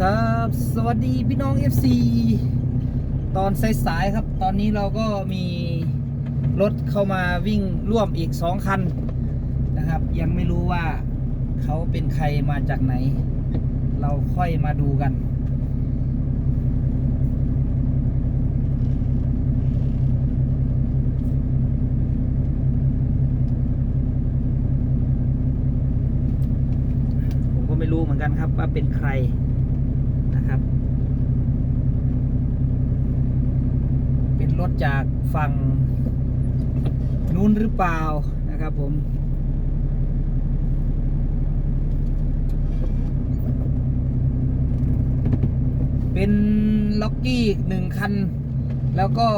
ครับ สวัสดีพี่น้อง FC ตอนสายๆครับ ตอนนี้เราก็มีรถเข้ามาวิ่งร่วมอีกสองคันนะครับ ยังไม่รู้ว่าเขาเป็นใครมาจากไหน เราค่อยมาดูกัน ผมก็ไม่รู้เหมือนกันครับว่าเป็นใครนะครับ เป็น รถจากฝั่งนู้นหรือเปล่านะครับผมเป็นล็อกกี้หนึ่งคัน แล้วก็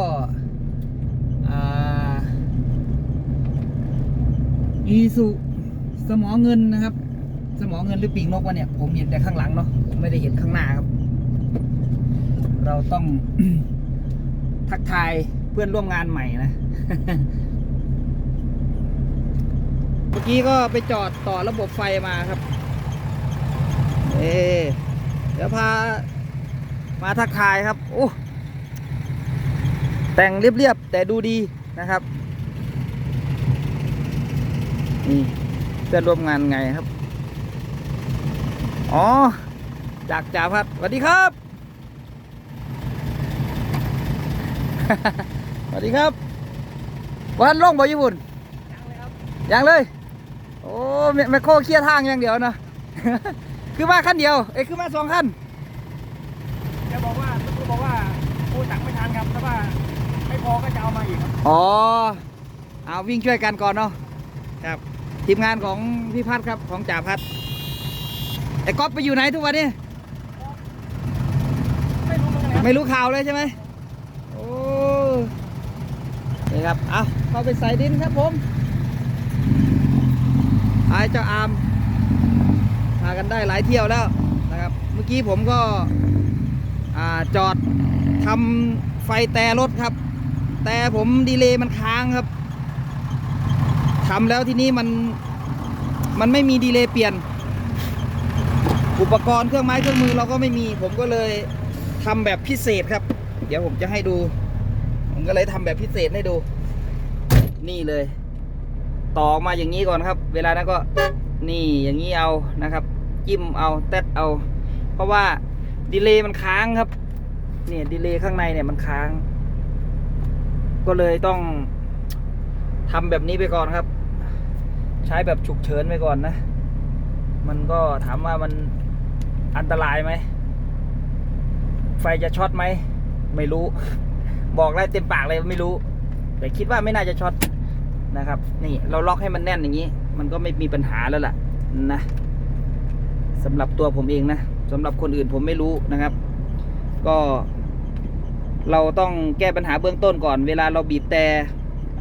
อีสุสมอเงินนะครับ สมอเงินหรือปีกนกวะเนี่ย ผมเห็นแต่ข้างหลังเนาะผมไม่ได้เห็นข้างหน้าครับ เราต้อง ทักทายเพื่อนร่วมงานใหม่นะ เมื่อกี้ก็ไปจอดต่อระบบไฟมาครับ เอเดี๋ยวพามาทักทายครับโอ้แต่งเรียบๆ แต่ดูดีนะครับ นี่เพื่อนร่วมงานไงครับ อ๋อ จากจ่าพัดสวัสดีครับ สวัสดีครับวันล่องบ่ญี่ปุ่นยังเลย โอ้แมแมคโครเคลียร์ทางอย่างเดียวนะคือมาขั้นเดียว เอ้ยคือมาสองขั้นแกบอกว่าก็บอกว่าพูดสั่งไม่ทันครับถ้าว่าไม่พอก็จะเอามาอีกครับอ๋อเอาวิ่งช่วยกันก่อนเนาะครับทีมงานของพี่พัดครับของจ่าพัดไอ้ก๊อฟไปอยู่ไหนทุกวันนี้ไม่รู้เหมือนกันครับไม่รู้ข่าวเลยใช่ไหมโอ้ นี่ครับ เอาเข้าไปใส่ดินครับผมไอ้เจ้าอามพากันได้หลายเที่ยวแล้วนะครับ เมื่อกี้ผมก็อ่าจอดทำไฟแต่รถครับ แต่ผมดีเลย์มันค้างครับทำแล้วที่นี้มันมันไม่มีดีเลย์เปลี่ยน อุปกรณ์เครื่องไม้เครื่องมือเราก็ไม่มี ผมก็เลยทำแบบพิเศษครับ เดี๋ยวผมจะให้ดู ผมก็เลยทำแบบพิเศษให้ดู นี่เลย ต่อกมาอย่างนี้ก่อนครับ เวลานั้นก็นี่อย่างนี้เอานะครับ จิ้มเอาแตดเอา เพราะว่าดีเลย์มันค้างครับ เนี่ยดีเลย์ข้างในเนี่ยมันค้าง ก็เลยต้องทำแบบนี้ไปก่อนครับ ใช้แบบฉุกเฉินไปก่อนนะ มันก็ถามว่ามันอันตรายไหม ไฟจะช็อตไหม ไม่รู้ บอกได้เต็มปากเลยไม่รู้ แต่คิดว่าไม่น่าจะช็อต นะครับ นี่เราล็อกให้มันแน่นอย่างนี้ มันก็ไม่มีปัญหาแล้วล่ะนะสำหรับตัวผมเองนะสำหรับคนอื่นผมไม่รู้นะครับ ก็ เราต้องแก้ปัญหาเบื้องต้นก่อน เวลาเราบีบแต่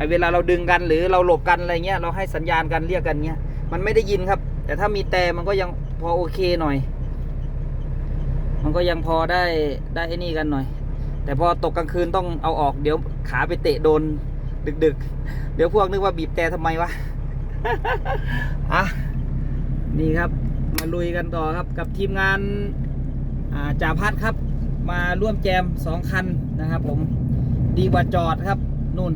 เวลาเราดึงกันหรือเราหลบกันอะไรเงี้ย เราให้สัญญาณกันเรียกกันเงี้ย มันไม่ได้ยินครับ แต่ถ้ามีแต่มันก็ยังพอโอเคหน่อย มันก็ยังพอได้ได้ไอ้นี่กันหน่อย แต่พอตกกลางคืนต้องเอาออกเดี๋ยวขาไปเตะโดน ดึกๆเดี๋ยวพวกนึกว่าบีบแต่ทำไมวะอะนี่ครับ มาลุยกันต่อครับกับทีมงานาจ่าพัดครับ มาร่วมแจมสองคันนะครับ ผมดีกว่าจอดครับนู่น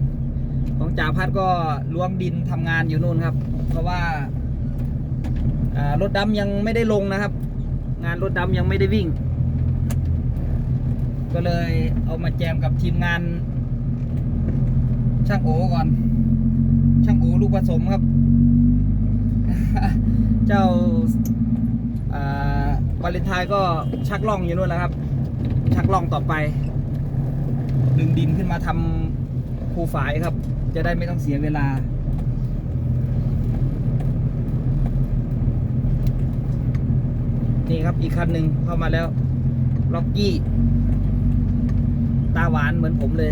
ของจ่าพัดก็ล้วงดินทำงานอยู่นู่นครับ เพราะว่ารถดำยังไม่ได้ลงนะครับ งานรถดำยังไม่ได้วิ่ง ก็เลยเอามาแจมกับทีมงาน ช่างโอก่อน ช่างโอลูกผสมครับ เจ้าอ่าวาเลนไทน์ก็ชักล่องอยู่นู่นแล้วครับ ชักล่องต่อไป ดึงดินขึ้นมาทำภูฝายครับ จะได้ไม่ต้องเสียเวลานี่ครับ อีกคันหนึ่งเข้ามาแล้ว ล็อกกี้ ตาหวานเหมือนผมเลย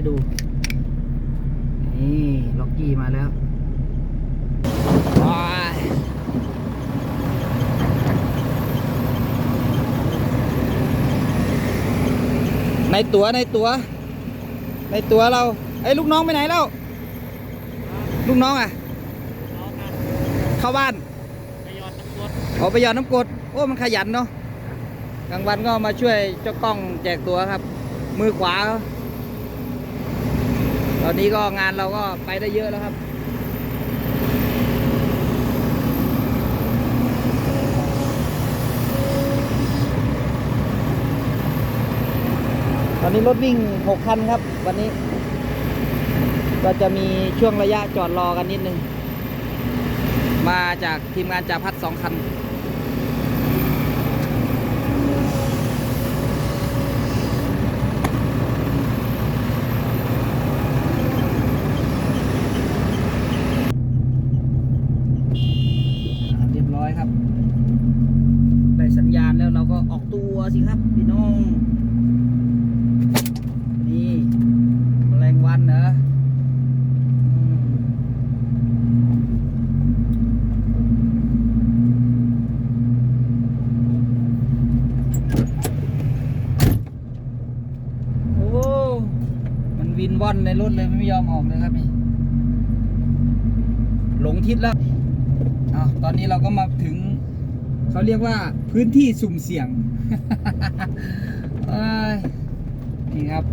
ให้ดู นี่ล็อกกี้มาแล้วในตัวในตัว ในตัวเราไอ้ลูกน้องไปไหนแล้ว ลูกน้องอะ เข้าบ้านเอาไปหยอนน้ำกด โอ้ มันขยันเนาะกลางวันก็มาช่วยเจ้ากล้องแจกตัวครับ มือขวา อนนี้ก็งานเราก็ไปได้เยอะแล้วครับ ตอนนี้รถวิ่ง 6 คันครับ วันนี้ ก็จะมีช่วงระยะจอดรอกันนิดนึง มาจากทีมงานจ่าพัดสองคัน เรียบร้อยครับ ได้สัญญาณแล้วเราก็ออกตัวสิครับ พี่น้อง นี่แมลงวันเหรออืมโอ้ มันวินว่อนในรถเลยไม่ยอมออกเลยครับนี่ หลงทิศแล้วอตอนนี้เราก็มาถึงเขาเรียกว่าพื้นที่สุ่มเสี่ยงนี่ครับ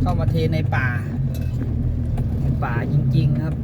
เข้ามาเทในป่า ป่าจริง ๆ ครับ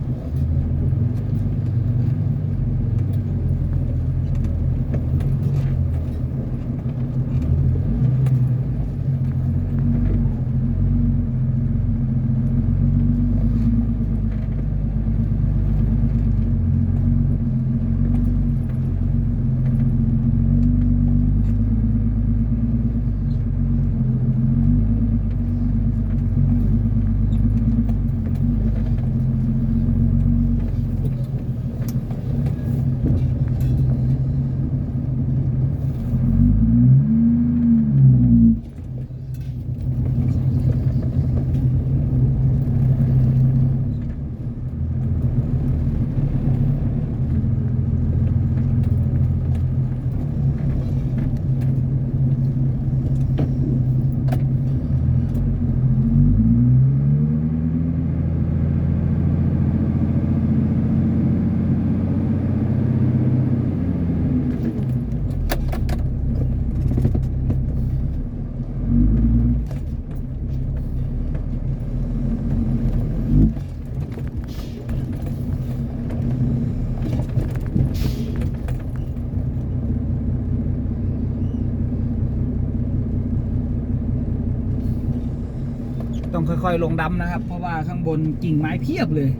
ต้องค่อยๆ ลงดำนะครับ เพราะว่าข้างบนกิ่งไม้เพียบเลย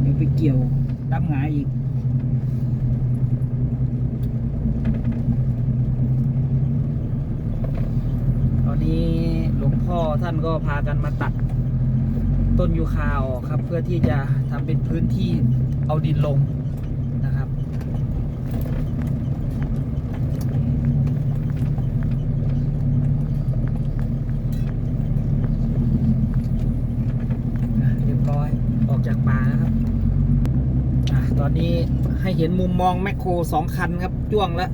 เดี๋ยวไปเกี่ยวดำหงายอีก ตอนนี้หลวงพ่อท่านก็พากันมาตัดต้นยูคาออกครับ เพื่อที่จะทำเป็นพื้นที่เอาดินลงนะครับ อะเรียบร้อยออกจากป่าแล้วครับอะตอนนี้ให้ เห็นมุมมองแมคโครสองคันครับจ้วงแล้ว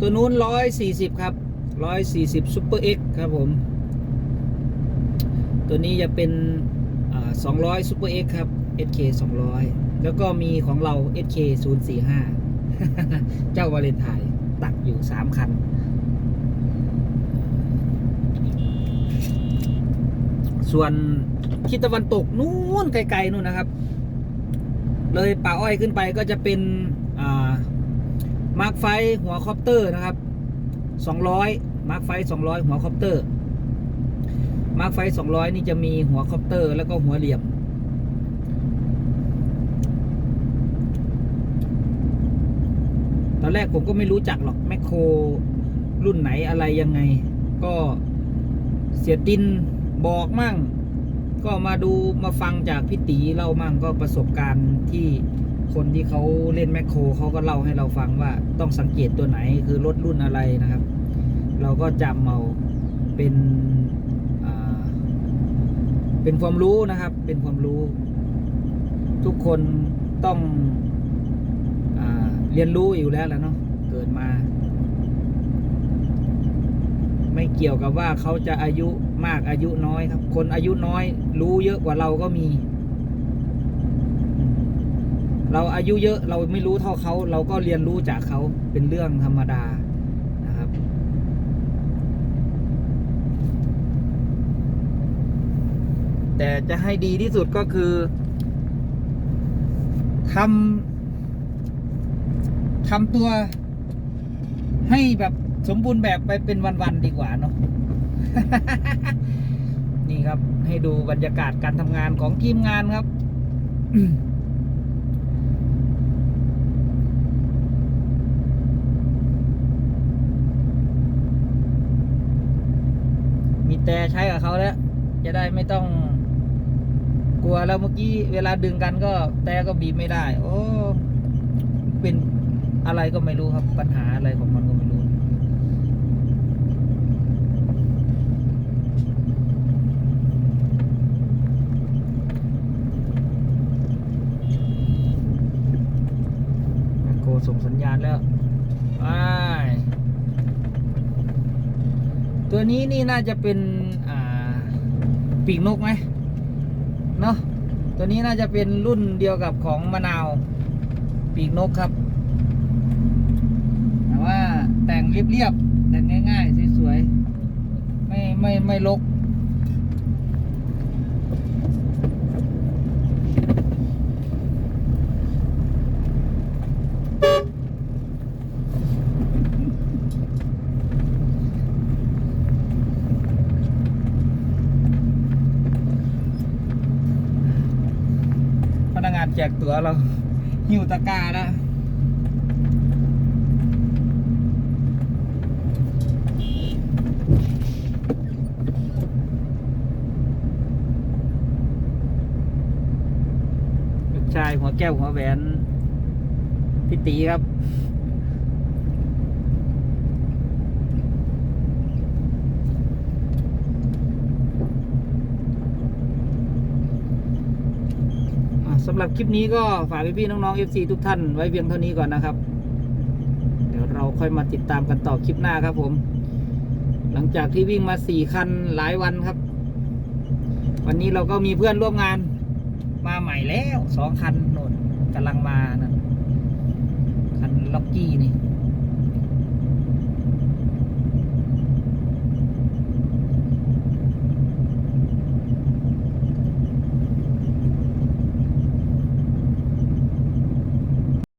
ตัวนู้นร้อยสี่สิบครับร้อยสี่สิบซูเปอร์เอ็กครับผม ตัวนี้จะเป็นสองร้อยซูเปอร์เอ็กครับ SK 200แล้วก็มีของเรา SK 045เจ้าวาเลนไทน์ตัดอยู่3คันส่วนทิศตะวันตกนู้นไกลๆนู่นนะครับ เลยป่าอ้อยขึ้นไปก็จะเป็นมาร์คไฟหัวคอปเตอร์นะครับ 200 มาร์คไฟ 200 หัวคอปเตอร์ มาร์คไฟ 200 นี่จะมีหัวคอปเตอร์ แล้วก็หัวเหลี่ยม ตอนแรกผมก็ไม่รู้จักหรอกแมคโครรุ่นไหนอะไรยังไง ก็เสียตินบอกมั่ง ก็มาดูมาฟังจากพี่ตีเล่ามั่งก็ประสบการณ์ที่คนที่เขาเล่นแมคโครเขาก็เล่าให้เราฟังว่าต้องสังเกตตัวไหนคือรถรุ่นอะไรนะครับ เราก็จำเอาเป็นอ่าเป็นความรู้นะครับ เป็นความรู้ ทุกคนต้องอาเรียนรู้อยู่แล้วแหละเนาะเกิดมา ไม่เกี่ยวกับว่าเขาจะอายุมากอายุน้อยครับ คนอายุน้อย รู้เยอะกว่าเราก็มี เราอายุเยอะเราไม่รู้เท่าเขาเราก็เรียนรู้จากเขาเป็นเรื่องธรรมดานะครับ แต่จะให้ดีที่สุดก็คือทำทำตัวให้แบบ สมบูรณ์แบบไปเป็นวันๆดีกว่าเนาะนี่ครับ ให้ดูบรรยากาศการทำงานของทีมงานครับมีแต่ใช้กับเขาแล้ว จะได้ไม่ต้องกลัวแล้วเมื่อกี้เวลาดึงกันก็แต่ก็บีบไม่ได้ โอ้ เป็นอะไรก็ไม่รู้ครับ ปัญหาอะไรของมันก็ไม่รู้ แมคโคร ส่งสัญญาณแล้วไปตัวนี้นี่น่าจะเป็นปีกนกไหมเนาะตัวนี้น่าจะเป็นรุ่นเดียวกับของมะนาว ปีกนกครับ แต่ว่าแต่งเรียบๆแต่งง่ายๆสวยๆไม่ไม่ไม่ลกากตัวเราหิวตะกาแล้วลูกชายหัวแก้วหัวแหวนพี่ตีครับ สำหรับคลิปนี้ก็ฝากพี่ๆน้องๆ FC ทุกท่านไว้เพียงเท่านี้ก่อนนะครับ เดี๋ยวเราค่อยมาติดตามกันต่อคลิปหน้าครับผม หลังจากที่วิ่งมาสี่คันหลายวันครับ วันนี้เราก็มีเพื่อนร่วมงาน มาใหม่แล้วสองคันโน่นกำลังมานะคันล็อกกี้นี่